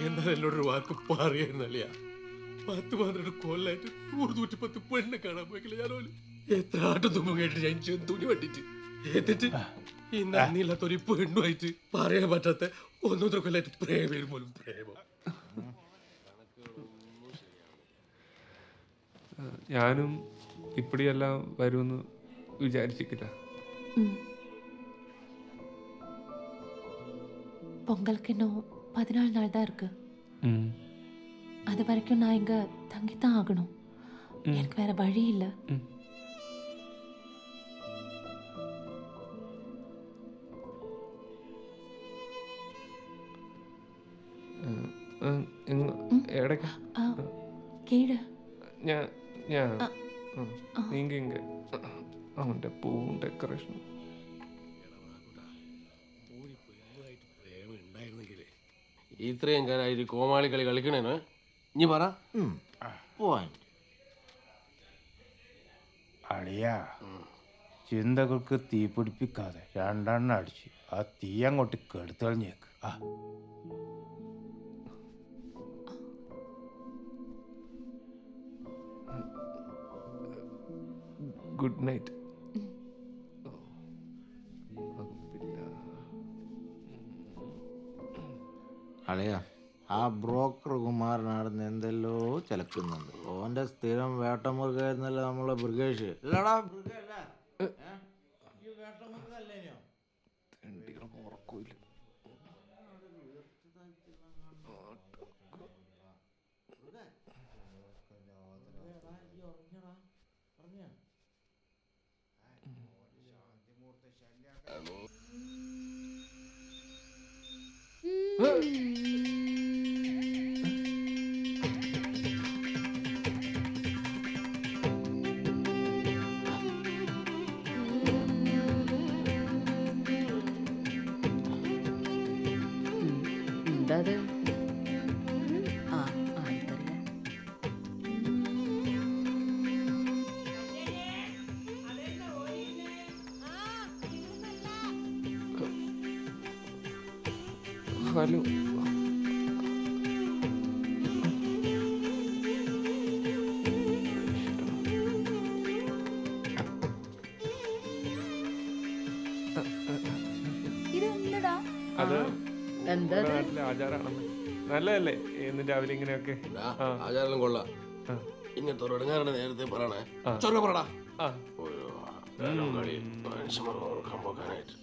എന്താ എന്നോടൊരു വാക്ക് പറയുന്നല്ല പത്ത് പന്ത്രണ്ട് കൊല്ലായിട്ട് നൂറ് നൂറ്റിപ്പത്ത് പെണ്ണെ കാണാൻ പോയിക്കില്ല ഞാനോൽ. എത്ര ആട്ടം തുമ്പ് കേട്ടിട്ട് ഞാൻ വണ്ടിട്ട് എന്നിട്ട് ഈ നന്ദിയില്ലാത്തൊരു പെണ്ണുമായിട്ട് പറയാൻ പറ്റാത്ത ഒന്നൊന്നര കൊല്ലായിട്ട് പോലും പ്രേമം. ഞാനും ഇപ്പടിയെല്ലാം വരുമെന്ന് വിചാരിച്ചിട്ട പൊങ്കൽക്കിനോ பதினாலு நாள் தான் இருக்கு அது வரைக்கும் நான் இங்க தங்கித்தான் ஆகணும் எனக்கு வேற வழி இல்லை എടയ്ക്ക് ஆ, கீழே ഞാൻ ഞാൻ നീങ്ക ഇങ്ക അവൻ്റെ പൂവും ഡെക്കറേഷനും ഇത്രയും കാലമായിട്ട് കോമാളി കളി കളിക്കണേനോ? ഇനി പറ. അളിയാ ചിന്തകൾക്ക് തീ പിടിപ്പിക്കാതെ രണ്ടെണ്ണം അടിച്ച് ആ തീ അങ്ങോട്ട് കെടുത്തളിഞ്ഞേക്ക് ആ. Good night. അളിയാ ആ ബ്രോക്കർ കുമാരനാടുന്ന് എന്തെല്ലോ ചലക്കുന്നുണ്ട്. ഓന്റെ സ്ഥിരം വേട്ടമുറുകായിരുന്നല്ലോ നമ്മളെ ബ്രിഗേഷ്. ബ്രിഗേഷ്. എന്താ ഹലോ ഇതെന്തടാ അത് എന്താ നമ്മുടെ നാട്ടിലെ ആചാരാണെന്ന് നല്ലതല്ലേ എന്നും രാവിലെ ഇങ്ങനെയൊക്കെ ആ ആചാരം കൊള്ളാം ആ. ഇങ്ങനത്തെ ഒരു നേരത്തെ പറയണേ. ചൊല്ല പറടാ ആ ഒരു ആചാരം കളി മനുഷ്യന്മാർ ഓർക്കാൻ പോക്കാനായിട്ട്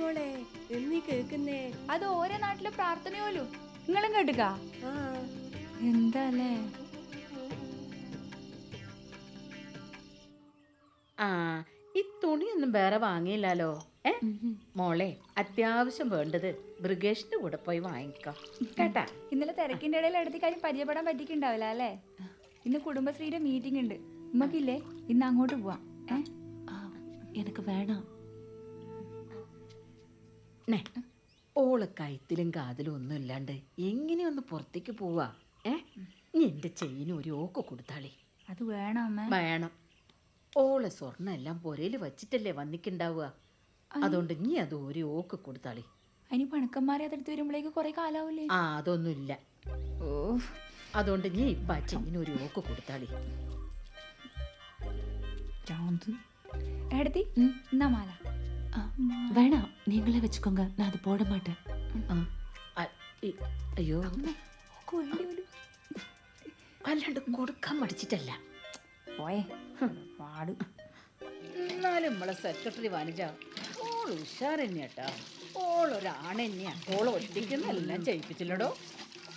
മോളെ എന്നീ കേൾക്കുന്നേ? അത് ഓരോ നാട്ടിലെ പ്രാർത്ഥനയോലു? നിങ്ങളും കേട്ടുക. എന്താല്ലേ ആ ഈ തുണിയൊന്നും വേറെ വാങ്ങിയില്ലല്ലോ ഏ? മോളെ അത്യാവശ്യം വേണ്ടത് ബ്രിഗേഷിന്റെ കൂടെ പോയി വാങ്ങിക്കാം. കേട്ടാ? ഇന്നലെ തിരക്കിന്റെ ഇടയിൽ എടുത്ത് കാര്യം പരിചയപ്പെടാൻ പറ്റിയിട്ടുണ്ടാവില്ല അല്ലേ? ഇന്ന് കുടുംബശ്രീയുടെ മീറ്റിംഗ് ഉണ്ട്. ഉമ്മക്കില്ലേ? ഇന്ന് അങ്ങോട്ട് പോവാം. ഏ? എനിക്ക് വേണം. നെ. ഓൾ കഴുത്തിലും കാതിലും ഒന്നും ഇല്ലാണ്ട് എങ്ങനെയൊന്ന് പുറത്തേക്ക് പോവാ? ഏ? നീ എന്റെ ചെയിന് ഒരു ഓക്ക് കൊടുത്താളി. അത് വേണം അമ്മ? വേണം. ഓളെ സ്വർണ എല്ലാം പുരയിൽ വച്ചിട്ടല്ലേ വന്നിക്കുണ്ടാവുക. അതുകൊണ്ട് നീ അത് ഒരു ഓക്ക് കൊടുത്താളി. അതിന് പണക്കന്മാരെ അതെടുത്ത് വരുമ്പോഴേക്ക് കുറെ കാലാവൂലേ? ആ അതൊന്നുമില്ല. ഓ അതുകൊണ്ട് നീ ഇപ്പം ആ ചെയിന് ഒരു ഓക്ക് കൊടുത്താളി. ചാന്ത്. എടുത്തി എന്നാ മാല? வேணாம் நீங்களே வச்சுக்கோங்க நான் அது போட மாட்டேன் ആ, അ- ഇ- അയ്യോ ഒക്കെ വേണ്ടി വരും അല്ലാണ്ട് കൊടുക്കാൻ മടിച്ചിട്ടല്ല പോയേ പാട് എന്നാലും നമ്മളെ സെക്രട്ടറി വനിജ ഓൾ ഉഷാർ തന്നെയാട്ടാ ഓളൊരാണ് തന്നെയാ ഓൾ ഒറ്റയ്ക്കെന്നെല്ലാം ചെയ്യിപ്പിച്ചില്ലടോ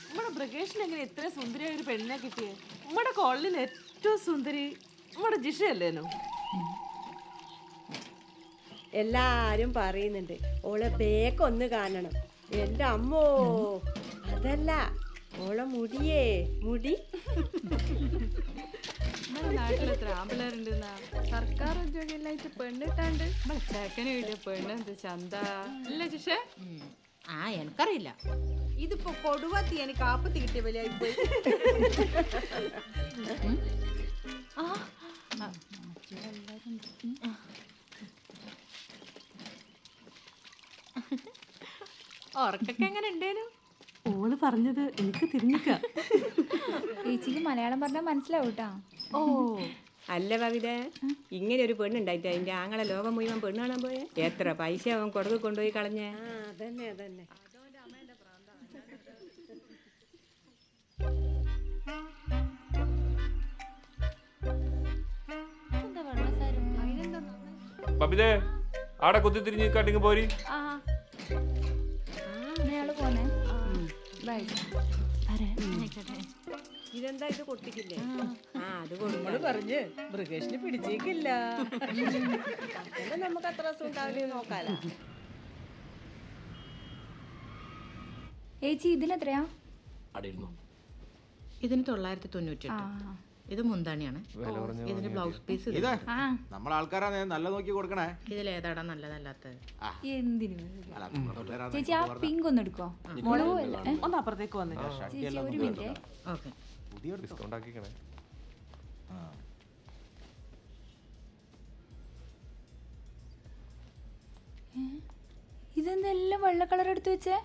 നമ്മുടെ ബ്രിഗേഷിന് എങ്ങനെ ഇത്ര സുന്ദരിയായ ഒരു പെണ്ണിനെ കിട്ടിയേ നമ്മുടെ കോളനിയിൽ ഏറ്റവും സുന്ദരി നമ്മുടെ ജിഷയല്ലേനോ എല്ലാരും പറയുന്നുണ്ട് ഓളെ ബേക്ക് ഒന്ന് കാണണം. എന്റെ അമ്മോ അതല്ല ഓളെ മുടിയേ മുടി. നാട്ടിൽ എത്ര ആമ്പിള്ളേരുണ്ടെന്നാ? സർക്കാർ ഉദ്യോഗമില്ലായിട്ട് പെണ്ണിട്ടാണ്ട് ചേക്കന് ചന്ത? അല്ല ജിഷേ? ആ എനിക്കറിയില്ല. ഇതിപ്പോ കൊടുവത്തി എനിക്ക് ആപ്പത്തി കിട്ടിയ വിലയായി പോയി. ഉറക്കൊക്കെ എങ്ങനെ ഉണ്ടേനു? ഓൾ പറഞ്ഞത് എനിക്ക് തിരിഞ്ഞിക്ക. ചേച്ചിക്ക് മലയാളം പറഞ്ഞാൽ മനസ്സിലാവും കേട്ടാ ഓ. അല്ല കവിത ഇങ്ങനെ ഒരു പെണ്ണുണ്ടായിട്ട് അതിന്റെ ആങ്ങളെ ലോകം മുഴുവൻ പെണ്ണ് കാണാൻ പോയെ? എത്ര പൈസ അവൻ കൊടുക്ക് കൊണ്ടുപോയി കളഞ്ഞേ? അതന്നെ അതന്നെ. ബബിതേ ആടെ കുത്തി തിരിഞ്ഞ് കട്ടിങ് പോരി. ആ. അയാൾ പോന്നെ. ബൈ ഇതെന്താ ഇത് കൊട്ടിക്കില്ലേ ആ. അത് കൊടുക്കണം പറഞ്ഞ്. മൃഗേഷിന് പിടിച്ചേക്കില്ല. നമുക്ക് അത്ര രസം ഉണ്ടാവില്ല നോക്കാലോ. ഏച്ചി അടിയിരുന്നു ഇതിന് തൊള്ളായിരത്തി തൊണ്ണൂറ്റി ഇത് മുന്താണിയാണ്. ഇതിന് ബ്ലൗസ് പീസ് നമ്മൾ ആ. നമ്മളെ ആൾക്കാരാ നല്ല നോക്കി കൊടുക്കണേ. ഇതിൽ ഏതാടാ നല്ലതല്ലാത്തത്? ചേച്ചി ആ പിങ്ക് ഒന്ന് എടുക്കോ മുളക് ഒന്ന് അപ്പുറത്തേക്ക് വന്നേ. ചേച്ചി ഒരു മിനിറ്റ്. ഓക്കെ. പുതിയ എടുത്തോ. ഡിസ്കൗണ്ട് ആക്കിക്കണേ. ഇതെന്തെല്ലാം വെള്ള കളർ എടുത്തു വെച്ചേ?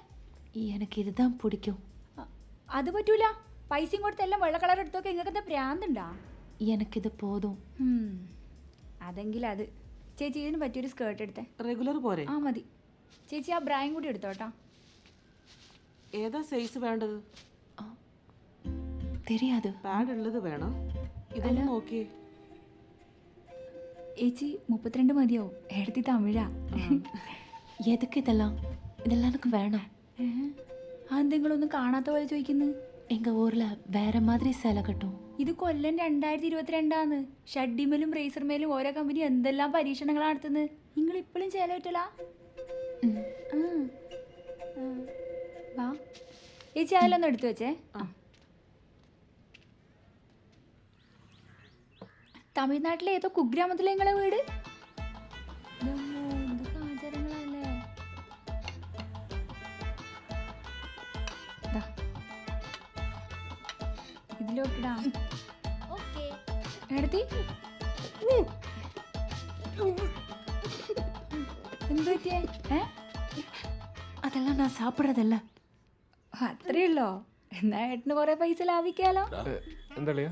എനിക്ക് ഇരുതാൻ പിടിക്കും. അത് പറ്റൂല. പൈസയും കൊടുത്തെല്ലാം വെള്ള കളർ എടുത്തൊക്കെ നിങ്ങൾക്ക് പ്രാന്തുണ്ടാ? എനിക്കിത് പോതും. അതെങ്കിൽ അത്. ചേച്ചി ഇതിന് പറ്റിയൊരു സ്കേർട്ട് എടുത്തേ. റെഗുലർ പോരെ? ആ മതി. ചേച്ചി ആ ബ്രായും കൂടി എടുത്തോട്ടോ ഏതാ സൈസ് വേണ്ടത്? തെരിയാത്. പാഡ് ഉള്ളത് വേണോ. ഇതെല്ലാം നോക്കി. ഏച്ചി മുപ്പത്തിരണ്ട് മതിയാവും. എടുത്തി തമിഴാ. ഏതൊക്കെ ഇതെല്ലാം ഇതെല്ലാം? എനിക്ക് വേണം. ആ എന്തെങ്കിലും ഒന്നും കാണാത്ത പോലെ ചോദിക്കുന്നു. எங்க ஊர்ல வேற மாதிரி சேலை கட்டும் ഇത് കൊല്ലം രണ്ടായിരത്തി ഇരുപത്തിരണ്ടാന്ന് ഷഡ്ഡിമേലും റേസർമേലും ഓരോ കമ്പനി എന്തെല്ലാം പരീക്ഷണങ്ങളാണ് നടത്തുന്നത് നിങ്ങൾ ഇപ്പോഴും ചേല പറ്റല വാ ചേച്ചി അതിലൊന്നും എടുത്തു വെച്ചേ ആ. തമിഴ്നാട്ടിലെ ഏതോ കുഗ്രാമത്തിലെ നിങ്ങളെ വീട് അതെല്ലാം ഞാൻ സാപ്പിടതല്ല. അത്രയുള്ളോ? എന്നാ ഏട്ടന് കുറെ പൈസ ലാഭിക്കാലോ. എന്താളിയാ?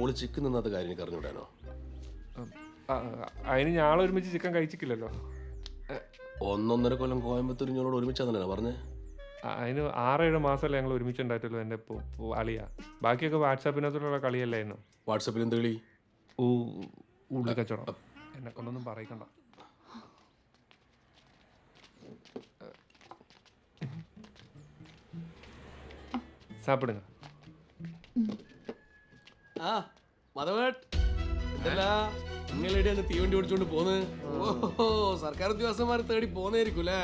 ഓൾ ചിക്കൻ നിന്നത് കാര്യം എനിക്ക് അറിഞ്ഞൂടാനോ അതിന് ഞാൻ ഒരുമിച്ച് ചിക്കൻ കഴിച്ചിട്ടില്ലല്ലോ ഒന്നൊന്നര കൊല്ലം കോയമ്പത്തൂർ ഞങ്ങളോട് ഒരുമിച്ച് തന്നെയാണ് പറഞ്ഞേ? അതിന് ആറേഴ് മാസമല്ലേ ഞങ്ങൾ ഒരുമിച്ച് ഉണ്ടായിട്ടുള്ളൂ എന്റെ അളിയ. ബാക്കിയൊക്കെ വാട്സാപ്പിനകത്തുള്ള കളിയല്ലായിരുന്നു? വാട്സാപ്പിൽ എന്ത് കളി? ഊ ഉള്ളി കച്ചവടം എന്നെ കൊണ്ടൊന്നും പറയിക്കണ്ട. സാപ്പിടുங்க ആ മതവേട്ട് എന്തല്ല നിങ്ങളുടെ അന്ന് തീവണ്ടി ഓടിച്ചോണ്ട് പോന്ന്? ഓഹോ സർക്കാർ ഉദ്യോഗസ്ഥന്മാർ തേടി പോന്നേരിക്കും അല്ലേ?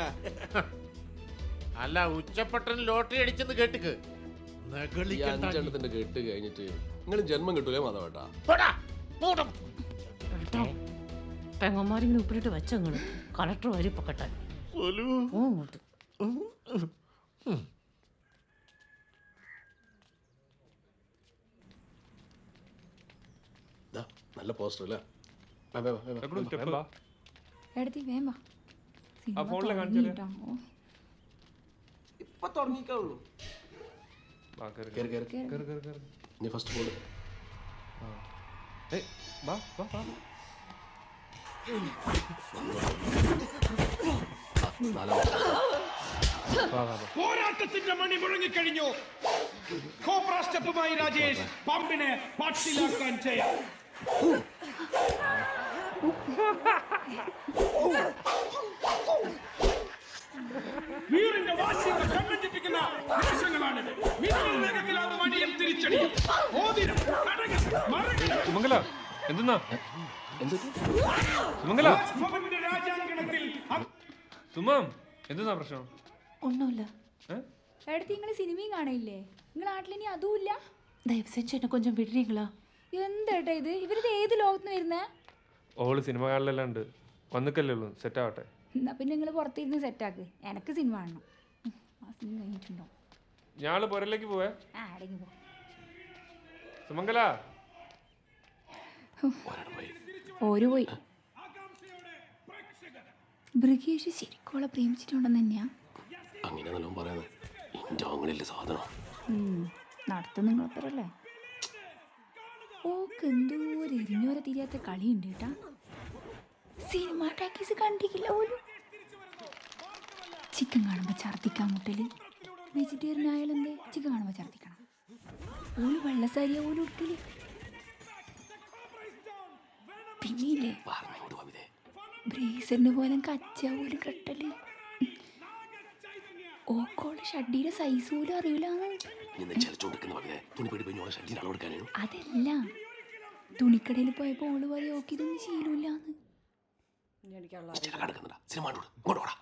അല്ല ഉച്ചപ്പെട്ടൻ ലോട്ടറി അടിച്ചെന്ന് കേട്ടിക്ക്. ഈ അഞ്ചെണ്ണത്തിന്റെ കെട്ട് കഴിഞ്ഞിട്ട് നിങ്ങൾ ജന്മം കിട്ടൂലേ മതവേട്ടാ? പെങ്ങന്മാരിങ്ങനെ ഉപ്പിലിട്ട് വെച്ചങ്ങൾ കളക്ടർ വരി പൊക്കട്ടെ ഓ ഇങ്ങോട്ട്. ദാ, നല്ല പോസ്റ്റർ അല്ലേ? വാ, വാ, വാ, വാ. എപ്പോഴും സ്റ്റെപ്പ്? വാ എടുത്തി വേമ്പ ആ ഫോണിലെ കാണിച്ചാലേ ഇപ്പൊ തുടങ്ങിക്കുള്ളൂ വാ കേറ്, കേറ്. കയറി കയറി ഇനി ഫസ്റ്റ് ബോൾ ഏയ് വാ വാ വാ. നാലാം വാ വാ വാ. പോരാട്ടത്തിന്റെ മണി മുഴങ്ങിക്കഴിഞ്ഞു. കോബ്ര സ്റ്റെപ്പുമായി രാജേഷ് പമ്പിനെ പാട്ടിലാക്കാൻ ചെയ്യാം. മീറിന്റെ വാശിയുടെ സംരക്ഷിപ്പിക്കുന്ന തിരിച്ചടിയും. രാജാങ്കണത്തിൽ സുമം എന്തെന്നാ പ്രശ്നം? ഒന്നുമില്ല. നിങ്ങൾ സിനിമയും കാണില്ലേ നിങ്ങൾ നാട്ടിലിനി അതുമില്ല? ദയവസെഞ്ച് എന്നെ കൊഞ്ചം വിടുന്നീങ്ങളാ എന്താട്ടാ ഇത്? ഇവരിത് ഏത് ലോകത്തുനിന്ന് വരുന്നേ? ഓൾ സിനിമ കാണലെല്ലാം ഉണ്ട് വന്നിക്കല്ലേ ഉള്ളൂ. സെറ്റ് ആവട്ടെ. എന്നാ പിന്നെ നിങ്ങൾ പുറത്തിരുന്ന് സെറ്റാക്ക് എനക്ക് സിനിമ കാണണം. ആ സിനിമ കഴിഞ്ഞിട്ടുണ്ടോ? ഞാൾ പുരലേക്ക് പോവേ. ആ അടങ്ങി പോ. സുമംഗല. ഓര് പോയി. ബ്രിഗേഷ് ശരിക്കോളെ പ്രേമിച്ചിട്ടുണ്ടെന്ന് തന്നെയാ. അങ്ങനെ നല്ലോണം പറയാതെ. ഇന്റെ സാധനം. നടത്തും നിങ്ങളെ പേരല്ലേ ഓക്ക് എന്തോ ഒരു എരിഞ്ഞോരെ തിരിയാത്ത കളിയുണ്ട് കേട്ടാ. സിനിമ ടാക്കീസ് കണ്ടിട്ടില്ല പോലും. ചിക്കൻ കാണുമ്പോൾ ഛർദിക്കാൻ മുട്ടൽ. വെജിറ്റേറിയൻ ആയാലും ചിക്കൻ കാണുമ്പോൾ ഛർദിക്കണം ഓൽ വെള്ളസാരിയ പോലും ഉടുക്കൽ. കവിതേ ബ്രേസറിന് പോലെ കച്ച പോലും കെട്ടൽ. ഓക്കോൾ ഷഡ്ഡിയുടെ സൈസ് പോലും അറിയില്ലാന്ന് ഇന്ന് ചലച്ചോണ്ടിരിക്കുന്ന കവിതേ തുണി പേടി പോയി ഷട്ടിന് അളവെടുക്കാനോ അതല്ല തുണിക്കടയിൽ പോയപ്പോൾ ഓൾ പറയും ഓക്ക് ഇതൊന്നും ശീലമില്ലാന്ന് കടക്കുന്നുണ്ടാ സിനിമ ഇങ്ങോട്ട് ഓടാ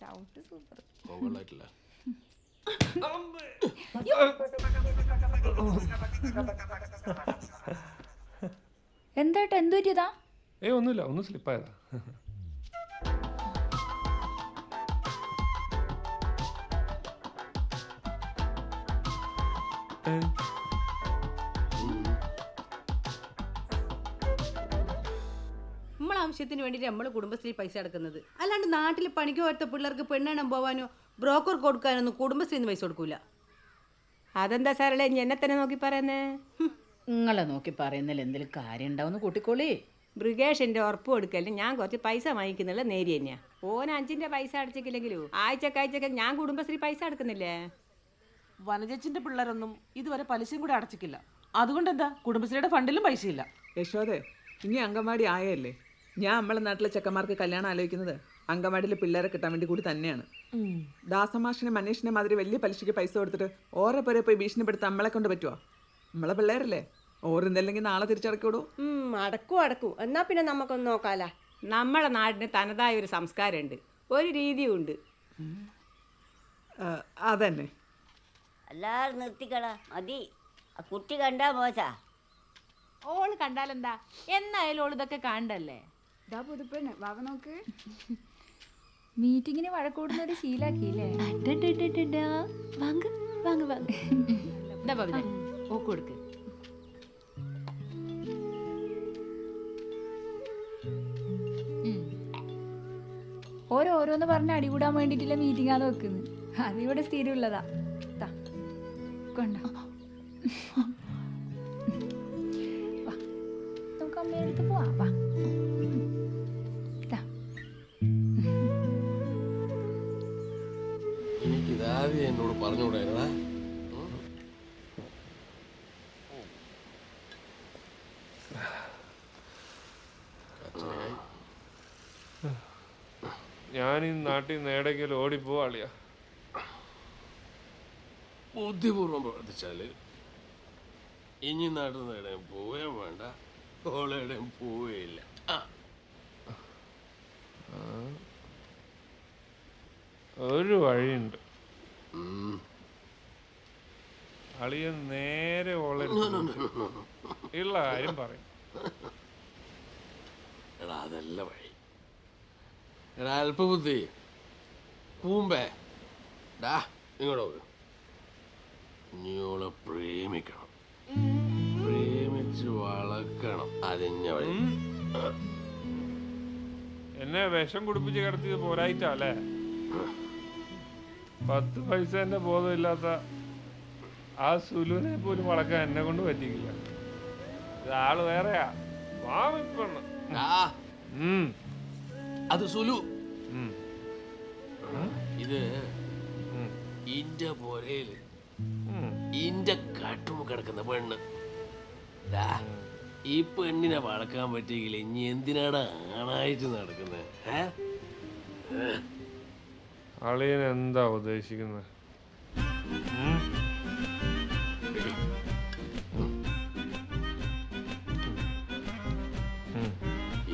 ചവിട്ട് സൂപ്പർ കൊള്ളായിട്ടില്ല എന്താട്ടാ എന്തു പറ്റിയതാ? ഏ ഒന്നുമില്ല ഒന്ന് സ്ലിപ്പായതാ. നമ്മളെ ആവശ്യത്തിന് വേണ്ടിയിട്ട് നമ്മൾ കുടുംബശ്രീ പൈസ അടക്കുന്നത്. അല്ലാണ്ട് നാട്ടിൽ പണിക്ക് പോയത്തെ പിള്ളേർക്ക് പെണ്ണെണ്ണം പോവാനോ ബ്രോക്കർ കൊടുക്കാനൊന്നും കുടുംബശ്രീന്ന് പൈസ കൊടുക്കൂല. അതെന്താ സാറല്ലേ ഇനി എന്നെ തന്നെ നോക്കി പറയുന്നേ? നിങ്ങളെ നോക്കി പറയുന്നതിൽ എന്തെങ്കിലും കാര്യം ഉണ്ടാവുന്ന കൂട്ടിക്കോളി. ബ്രിഗേഷിന്റെ ഉറപ്പ് കൊടുക്കല്ലേ ഞാൻ കുറച്ച് പൈസ വാങ്ങിക്കുന്നുള്ള നേരി തന്നെയാ. ഓൻ അഞ്ചിന്റെ പൈസ അടച്ചിട്ടില്ലെങ്കിലും ആഴ്ചക്കാഴ്ചക്ക് ആഴ്ചക്ക് ഞാൻ കുടുംബശ്രീ പൈസ അടക്കുന്നില്ലേ? വനജച്ചിന്റെ പിള്ളേരൊന്നും ഇതുവരെ പലിശയും കൂടെ അടച്ചിക്കില്ല അതുകൊണ്ട് എന്താ കുടുംബശ്രീയുടെ ഫണ്ടിലും പൈസയില്ല. യശോദേ ഇനി അങ്കമാടി ആയല്ലേ? ഞാൻ നമ്മളെ നാട്ടിലെ ചെക്കന്മാർക്ക് കല്യാണം ആലോചിക്കുന്നത് അങ്കമാടിയിലെ പിള്ളേരെ കിട്ടാൻ വേണ്ടി കൂടി തന്നെയാണ്. ദാസമാഷിനെ മനീഷിനെ മാതിരി വലിയ പലിശയ്ക്ക് പൈസ കൊടുത്തിട്ട് ഓരോ പേരെ പോയി ഭീഷണിപ്പെടുത്താൻ നമ്മളെ കൊണ്ട് പറ്റുമോ നമ്മളെ പിള്ളേരല്ലേ? ഓരോന്നല്ലെങ്കിൽ നാളെ തിരിച്ചടക്കൂടൂ അടക്കൂ അടക്കും. എന്നാ പിന്നെ നമുക്കൊന്ന് നോക്കാല. നമ്മളെ നാടിന് തനതായ ഒരു സംസ്കാരമുണ്ട്. ഒരു രീതിയുണ്ട്. അതന്നെ. എല്ലാരും നിർത്തിക്കള മതി. ആ കുട്ടി കണ്ടാ മോശാ. ഓൾ കണ്ടാലെന്താ? എന്നായാലും ഓൾ ഇതൊക്കെ കണ്ടല്ലേ ഇതാ വാവ നോക്ക്. മീറ്റിങ്ങിന് വഴക്കൂടുന്നത് ശീലാക്കിയില്ലേ? അടടടടടാ. വാങ്ങ് വാങ്ങ് വാങ്ങ്. എന്താ ബബിത ഓക്ക് കൊടുക്ക്. ഓരോരോന്ന് പറഞ്ഞ് അടികൂടാൻ മീറ്റിംഗ് ആണ് വെക്കുന്നത് അതിവിടെ സ്ഥിരമുള്ളതാ. കൊണ്ടോ. നമുക്ക് അമ്മയുടെ പോവാം. ഞാൻ ഈ നാട്ടിൽ നിന്ന് എവിടേക്കെങ്കിലും ഓടിപ്പോ അളിയാ. ബുദ്ധിപൂർവം പ്രവർത്തിച്ചാൽ ഇനി നാട്ടിൽ നിന്ന് എവിടെയും പോവേ വേണ്ട. ഓളെവിടെയും പോവേയില്ല ഒരു വഴിയുണ്ട്. അളിയ അളിയൻ നേരെ ഓളെ ഇല്ല ആരും. ഉള്ള കാര്യം പറയും. എടാ അതല്ല വഴി. എടാ അല്പബുദ്ധി. കൂമ്പേ. ഡാ ഇങ്ങോട്ട് ഓളെ പ്രേമിക്കണം. പ്രേമിച്ച് വളക്കണം അതിഞ്ഞ വഴി. എന്നെ വിഷം കുടിപ്പിച്ച് കിടത്തിയത് പോരായിട്ടല്ലേ പത്ത് പൈസ എന്റെ ബോധമില്ലാത്ത ആ സുലുവിനെ പോലും വളക്കാൻ എന്നെ കൊണ്ട് പറ്റിക്കില്ല ഇതാൾ ആൾ വേറെയാ. വാമിപ്പെണ്ണ്. അത് സുലു. ഇത്. ഇന്റെ പോരയിൽ. ഇന്റെ കാട്ടുമ കിടക്കുന്ന പെണ്ണ്. ദാ, ഈ പെണ്ണിനെ വളക്കാൻ പറ്റിയെങ്കിൽ ഇനി എന്തിനാണ് ആണായിട്ട് നടക്കുന്നത് അളിയൻ എന്താ ഉദ്ദേശിക്കുന്നത്.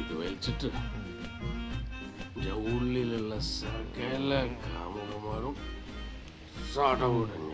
ഇത് വലിച്ചിട്ട്. ഉള്ളിലുള്ള സകല കാമുകന്മാരും സടകുടഞ്ഞ്